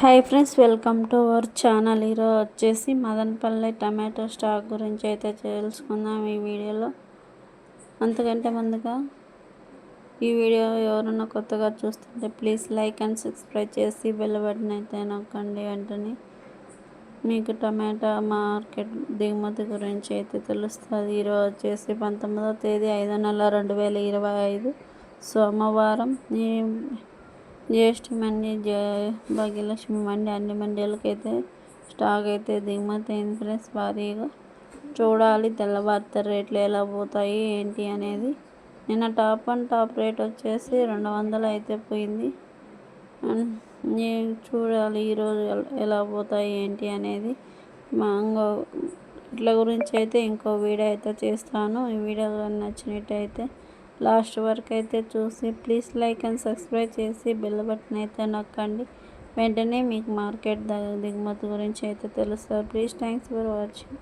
Hi friends welcome to our channel ఈరోజు వచ్చేసి Madanapalle tomato stock గురించి అయితే తెలుసుకుందాం ఈ వీడియోలో. అంతకంటే ముందుగా ఈ వీడియో ఎవరన్నా కొత్తగా చూస్తుంటే ప్లీజ్ లైక్ అండ్ సబ్స్క్రైబ్ చేసి బెల్ బటన్ అయితే నొక్కండి వెంటనే. మీకు టమాటా మార్కెట్ దిగుమతి గురించి అయితే తెలుస్తుంది. ఈరోజు వచ్చేసి పంతొమ్మిదవ తేదీ ఐదో నెల రెండు వేల ఇరవై ఐదు సోమవారం. ఈ జిఎస్టీ మండి భాగ్యలక్ష్మి మండి అన్ని మండీలకైతే స్టాక్ అయితే దిగుమతి అయింది ఫ్రెండ్స్. భారీగా చూడాలి తెల్లవారితే రేట్లు ఎలా పోతాయి ఏంటి అనేది. నిన్న టాప్ అండ్ టాప్ రేట్ వచ్చేసి రెండు వందలు అయితే పోయింది. చూడాలి ఈరోజు ఎలా పోతాయి ఏంటి అనేది. మా ఇంకో ఇట్ల గురించి అయితే ఇంకో వీడియో అయితే చేస్తాను. ఈ వీడియో నచ్చినట్టయితే లాస్ట్ వరకు అయితే చూసి ప్లీజ్ లైక్ అండ్ సబ్స్క్రైబ్ చేసి బెల్ బటన్ అయితే నొక్కండి. వెంటనే మీకు మార్కెట్ దిగుమతి గురించి అయితే తెలుస్తుంది. Please thanks for watching.